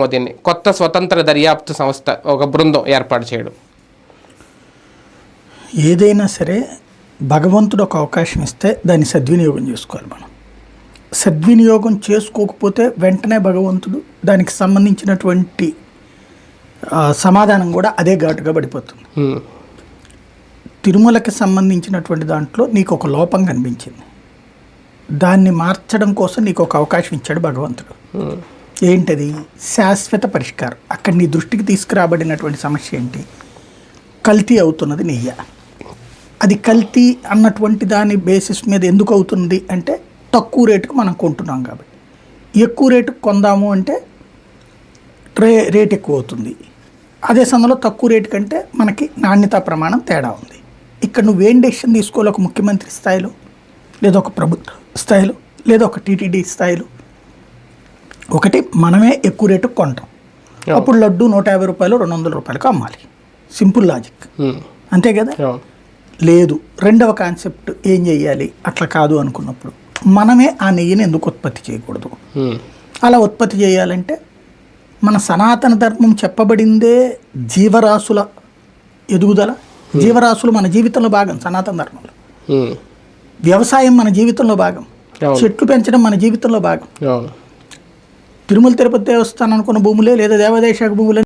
మోదీని. కొత్త స్వతంత్ర దర్యాప్తు సంస్థ ఒక బృందం ఏర్పాటు చేయడం. ఏదైనా సరే భగవంతుడు ఒక అవకాశం ఇస్తే దాన్ని సద్వినియోగం చేసుకోవాలి మనం. సద్వినియోగం చేసుకోకపోతే వెంటనే భగవంతుడు దానికి సంబంధించినటువంటి సమాధానం కూడా అదే ఘాటుగా పడిపోతుంది. తిరుమలకి సంబంధించినటువంటి దాంట్లో నీకు ఒక లోపం కనిపించింది. దాన్ని మార్చడం కోసం నీకు ఒక అవకాశం ఇచ్చాడు భగవంతుడు. ఏంటది? శాశ్వత పరిష్కారం. అక్కడ నీ దృష్టికి తీసుకురాబడినటువంటి సమస్య ఏంటి? కల్తీ అవుతున్నది నెయ్య. అది కల్తీ అన్నటువంటి దాని బేసిస్ మీద ఎందుకు అవుతుంది అంటే తక్కువ రేటుకు మనం కొంటున్నాం కాబట్టి. ఎక్కువ రేటుకు కొందాము అంటే రే రేట్ ఎక్కువ అవుతుంది. అదే సమయంలో తక్కువ రేటు కంటే మనకి నాణ్యతా ప్రమాణం తేడా ఉంది. ఇక్కడ నువ్వేం డెసిషన్ తీసుకోవాలి? ఒక ముఖ్యమంత్రి స్థాయిలో లేదా ఒక ప్రభుత్వ స్థాయిలో లేదా ఒక టీటీడీ స్థాయిలో? ఒకటి మనమే ఎక్కువ రేటుకు కొంటాం. అప్పుడు లడ్డు నూట యాభై రూపాయలు రెండు వందల రూపాయలకు అమ్మాలి. Simple logic. అంతే కదా. లేదు రెండవ కాన్సెప్ట్ ఏం చెయ్యాలి? అట్లా కాదు అనుకున్నప్పుడు మనమే ఆ నెయ్యిని ఎందుకు ఉత్పత్తి చేయకూడదు. అలా ఉత్పత్తి చేయాలంటే మన సనాతన ధర్మం చెప్పబడిందే జీవరాశుల ఎదుగుదల. జీవరాశులు మన జీవితంలో భాగం సనాతన ధర్మంలో. వ్యవసాయం మన జీవితంలో భాగం. చెట్లు పెంచడం మన జీవితంలో భాగం. తిరుమల తిరుపతి దేవస్థానం అనుకున్న భూములే లేదా దేవాదేశాఖ భూములే